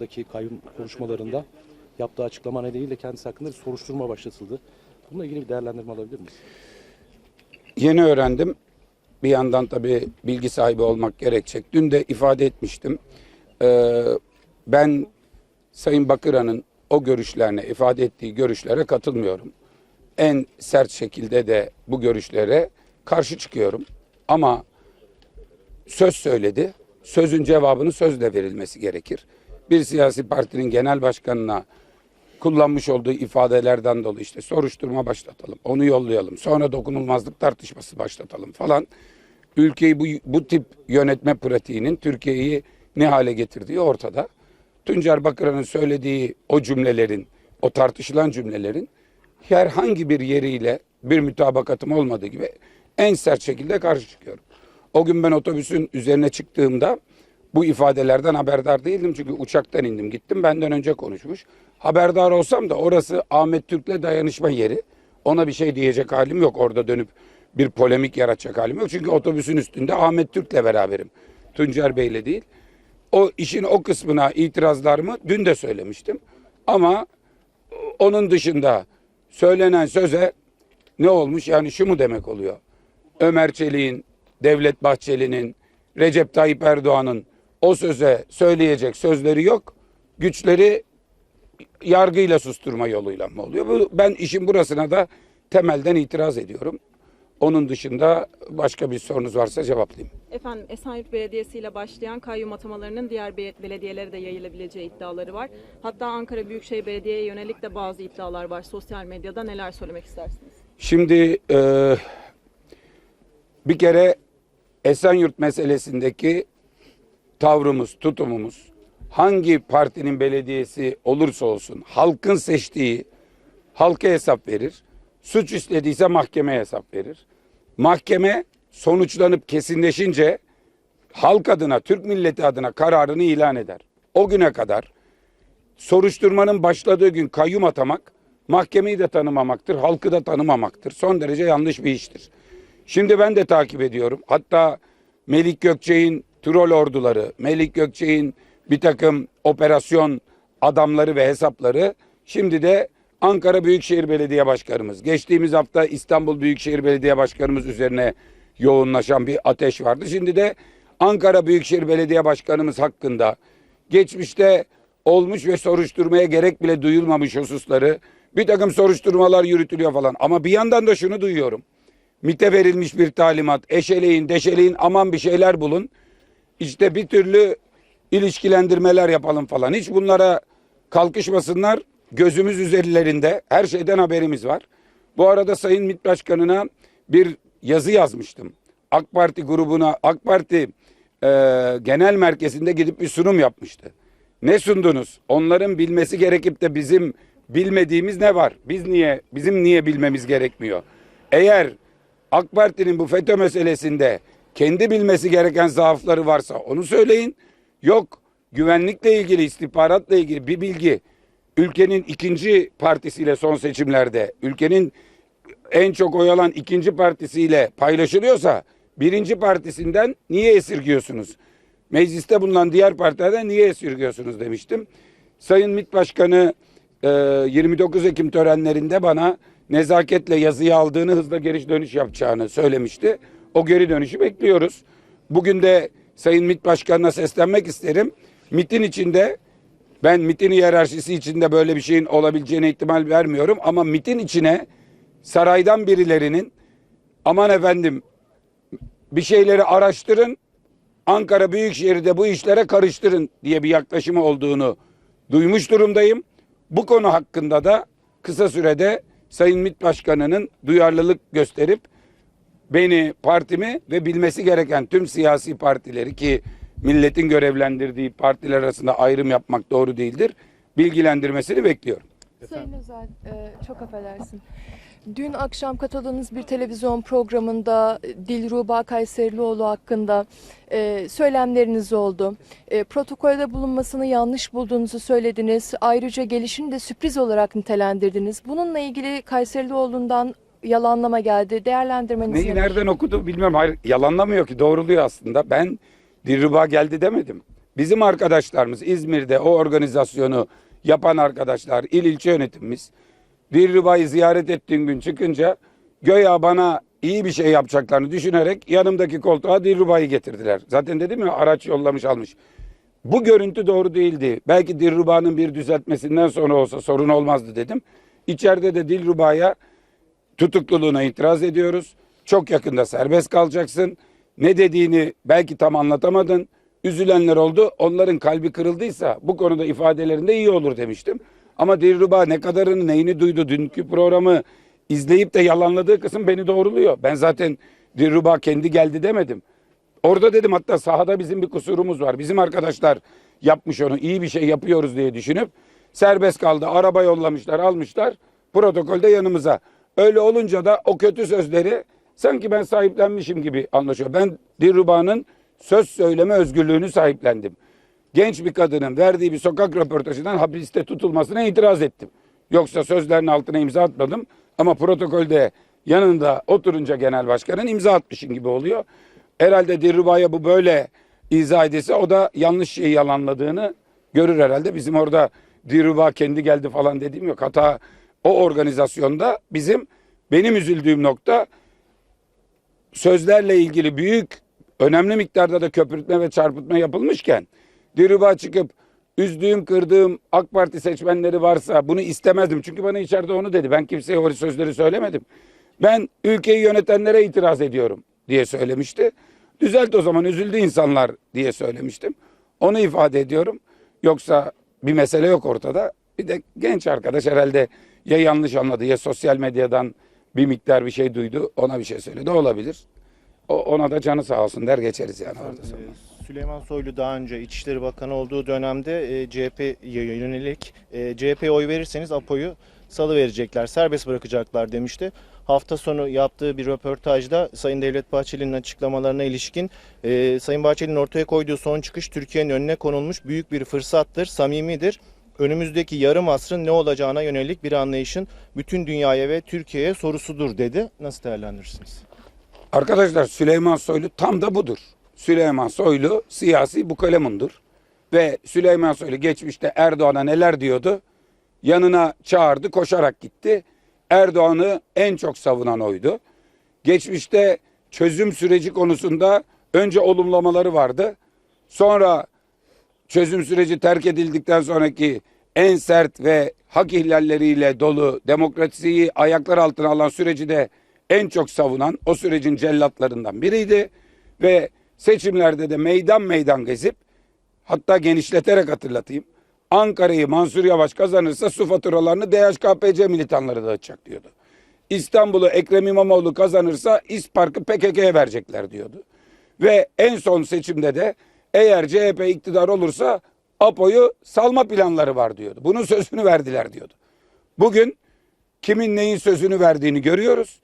zamanındaki kayyum konuşmalarında yaptığı açıklama nedeniyle kendisi hakkında bir soruşturma başlatıldı. Bununla ilgili bir değerlendirme alabilir miyiz? Yeni öğrendim. Bir yandan tabii bilgi sahibi olmak gerekecek. Dün de ifade etmiştim. Ee, ben Sayın Bakıran'ın o görüşlerine, ifade ettiği görüşlere katılmıyorum. En sert şekilde de bu görüşlere karşı çıkıyorum. Ama söz söyledi. Sözün cevabını sözle verilmesi gerekir. Bir siyasi partinin genel başkanına kullanmış olduğu ifadelerden dolayı işte soruşturma başlatalım, onu yollayalım, sonra dokunulmazlık tartışması başlatalım falan. Ülkeyi bu, bu tip yönetme pratiğinin Türkiye'yi ne hale getirdiği ortada. Tuncer Bakıran'ın söylediği o cümlelerin, o tartışılan cümlelerin herhangi bir yeriyle bir mütabakatım olmadığı gibi en sert şekilde karşı çıkıyorum. O gün ben otobüsün üzerine çıktığımda bu ifadelerden haberdar değildim çünkü uçaktan indim gittim benden önce konuşmuş. Haberdar olsam da orası Ahmet Türk'le dayanışma yeri. Ona bir şey diyecek halim yok orada dönüp bir polemik yaratacak halim yok. Çünkü otobüsün üstünde Ahmet Türk'le beraberim. Tuncer Bey'le değil. O işin o kısmına itirazlarımı dün de söylemiştim. Ama onun dışında söylenen söze ne olmuş? Yani şu mu demek oluyor? Ömer Çelik'in, Devlet Bahçeli'nin, Recep Tayyip Erdoğan'ın o söze söyleyecek sözleri yok. Güçleri yargıyla susturma yoluyla mı oluyor? Bu, ben işin burasına da temelden itiraz ediyorum. Onun dışında başka bir sorunuz varsa cevaplayayım. Efendim Esenyurt Belediyesi ile başlayan kayyum atamalarının diğer be- belediyelere de yayılabileceği iddiaları var. Hatta Ankara Büyükşehir Belediye'ye yönelik de bazı iddialar var sosyal medyada. Neler söylemek istersiniz? Şimdi e, bir kere Esenyurt meselesindeki tavrımız, tutumumuz hangi partinin belediyesi olursa olsun halkın seçtiği halka hesap verir. Suç işlediyse mahkemeye hesap verir. Mahkeme sonuçlanıp kesinleşince halk adına, Türk milleti adına kararını ilan eder. O güne kadar soruşturmanın başladığı gün kayyum atamak mahkemeyi de tanımamaktır, halkı da tanımamaktır. Son derece yanlış bir iştir. Şimdi ben de takip ediyorum. Hatta Melik Gökçek'in troll orduları, Melik Gökçek'in bir takım operasyon adamları ve hesapları şimdi de Ankara Büyükşehir Belediye Başkanımız, geçtiğimiz hafta İstanbul Büyükşehir Belediye Başkanımız üzerine yoğunlaşan bir ateş vardı. Şimdi de Ankara Büyükşehir Belediye Başkanımız hakkında geçmişte olmuş ve soruşturmaya gerek bile duyulmamış hususları bir takım soruşturmalar yürütülüyor falan. Ama bir yandan da şunu duyuyorum. MIT'e verilmiş bir talimat. Eşeleyin, deşeleyin, aman bir şeyler bulun. İşte bir türlü ilişkilendirmeler yapalım falan. Hiç bunlara kalkışmasınlar. Gözümüz üzerlerinde. Her şeyden haberimiz var. Bu arada Sayın MİT Başkanı'na bir yazı yazmıştım. AK Parti grubuna, AK Parti e, genel merkezinde gidip bir sunum yapmıştı. Ne sundunuz? Onların bilmesi gerekip de bizim bilmediğimiz ne var? Biz niye, bizim niye bilmemiz gerekmiyor? Eğer AK Parti'nin bu FETÖ meselesinde kendi bilmesi gereken zaafları varsa onu söyleyin. Yok güvenlikle ilgili, istihbaratla ilgili bir bilgi ülkenin ikinci partisiyle son seçimlerde ülkenin en çok oy alan ikinci partisiyle paylaşılıyorsa birinci partisinden niye esirgiyorsunuz? Mecliste bulunan diğer partilerden niye esirgiyorsunuz demiştim. Sayın MİT Başkanı e, 29 Ekim törenlerinde bana nezaketle yazıyı aldığını hızla geri dönüş yapacağını söylemişti. O geri dönüşü bekliyoruz. Bugün de Sayın MİT Başkanı'na seslenmek isterim. MİT'in içinde ben MİT'in hiyerarşisi içinde böyle bir şeyin olabileceğine ihtimal vermiyorum ama MİT'in içine saraydan birilerinin aman efendim bir şeyleri araştırın Ankara Büyükşehir'de bu işlere karıştırın diye bir yaklaşımı olduğunu duymuş durumdayım. Bu konu hakkında da kısa sürede Sayın MİT Başkanı'nın duyarlılık gösterip beni, partimi ve bilmesi gereken tüm siyasi partileri ki milletin görevlendirdiği partiler arasında ayrım yapmak doğru değildir. Bilgilendirmesini bekliyorum. Sayın Özel, e, çok affedersin. Dün akşam katıldığınız bir televizyon programında e, Dilruba Kayserlioğlu hakkında e, söylemleriniz oldu. E, protokolde bulunmasını yanlış bulduğunuzu söylediniz. Ayrıca gelişini de sürpriz olarak nitelendirdiniz. Bununla ilgili Kayserlioğlu'ndan yalanlama geldi. Değerlendirmeniz Neyi nedir? nereden okudu bilmiyorum. Hayır, yalanlamıyor ki doğruluyor aslında. Ben Dilruba geldi demedim. bizim arkadaşlarımız İzmir'de o organizasyonu yapan arkadaşlar, il ilçe yönetimimiz Dilruba'yı ziyaret ettiğim gün çıkınca göya bana iyi bir şey yapacaklarını düşünerek yanımdaki koltuğa Dilruba'yı getirdiler. Zaten dedim ya araç yollamış almış. Bu görüntü doğru değildi. Belki Dilruba'nın bir düzeltmesinden sonra olsa sorun olmazdı dedim. İçeride de Dilruba'ya tutukluluğuna itiraz ediyoruz. Çok yakında serbest kalacaksın. Ne dediğini belki tam anlatamadın. Üzülenler oldu. Onların kalbi kırıldıysa bu konuda ifadelerinde iyi olur demiştim. Ama Dilruba ne kadarını neyini duydu dünkü programı izleyip de yalanladığı kısım beni doğruluyor. Ben zaten Dilruba kendi geldi demedim. Orada dedim hatta sahada bizim bir kusurumuz var. Bizim arkadaşlar yapmış onu iyi bir şey yapıyoruz diye düşünüp serbest kaldı. Araba yollamışlar almışlar protokolde yanımıza. Öyle olunca da o kötü sözleri sanki ben sahiplenmişim gibi anlaşıyor. Ben Dilruba'nın söz söyleme özgürlüğünü sahiplendim. Genç bir kadının verdiği bir sokak röportajından hapiste tutulmasına itiraz ettim. Yoksa sözlerin altına imza atmadım ama protokolde yanında oturunca genel başkanın imza atmışın gibi oluyor. Herhalde Dilruba'ya bu böyle izah edilse o da yanlış şeyi yalanladığını görür herhalde. Bizim orada Dilruba kendi geldi falan dediğim yok. Hatta o organizasyonda bizim benim üzüldüğüm nokta sözlerle ilgili büyük önemli miktarda da köpürtme ve çarpıtma yapılmışken Dilruba çıkıp üzdüğüm kırdığım AK Parti seçmenleri varsa bunu istemezdim. Çünkü bana içeride onu dedi. Ben kimseye o sözleri söylemedim. Ben ülkeyi yönetenlere itiraz ediyorum diye söylemişti. Düzelt o zaman üzüldü insanlar diye söylemiştim. Onu ifade ediyorum. Yoksa bir mesele yok ortada. Bir de genç arkadaş herhalde ya yanlış anladı ya sosyal medyadan bir miktar bir şey duydu ona bir şey söyledi olabilir. O, ona da canı sağ olsun der geçeriz yani orada sonra. Ee, Süleyman Soylu daha önce İçişleri Bakanı olduğu dönemde e, CHP'ye yönelik e, CHP'ye oy verirseniz APO'yu salı verecekler, serbest bırakacaklar demişti. Hafta sonu yaptığı bir röportajda Sayın Devlet Bahçeli'nin açıklamalarına ilişkin e, Sayın Bahçeli'nin ortaya koyduğu son çıkış Türkiye'nin önüne konulmuş büyük bir fırsattır, samimidir. Önümüzdeki yarım asrın ne olacağına yönelik bir anlayışın bütün dünyaya ve Türkiye'ye sorusudur dedi. Nasıl değerlendirirsiniz? Arkadaşlar Süleyman Soylu tam da budur. Süleyman Soylu siyasi bukalemundur. Ve Süleyman Soylu geçmişte Erdoğan'a neler diyordu? Yanına çağırdı koşarak gitti. Erdoğan'ı en çok savunan oydu. Geçmişte çözüm süreci konusunda önce olumlamaları vardı. Sonra çözüm süreci terk edildikten sonraki en sert ve hak ihlalleriyle dolu demokrasiyi ayaklar altına alan süreci de en çok savunan o sürecin cellatlarından biriydi ve seçimlerde de meydan meydan gezip hatta genişleterek hatırlatayım Ankara'yı Mansur Yavaş kazanırsa su faturalarını DHKPC militanları dağıtacak diyordu. İstanbul'u Ekrem İmamoğlu kazanırsa İspark'ı PKK'ya verecekler diyordu. Ve en son seçimde de eğer CHP iktidar olursa APO'yu salma planları var diyordu. Bunun sözünü verdiler diyordu. Bugün kimin neyin sözünü verdiğini görüyoruz.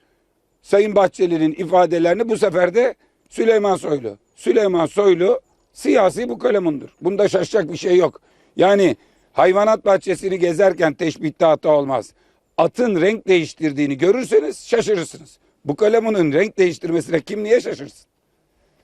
Sayın Bahçeli'nin ifadelerini bu sefer de Süleyman Soylu. Süleyman Soylu siyasi bu kalemundur. Bunda şaşacak bir şey yok. Yani hayvanat bahçesini gezerken teşbihte hata olmaz. Atın renk değiştirdiğini görürseniz şaşırırsınız. Bu kalemunun renk değiştirmesine kim niye şaşırsın?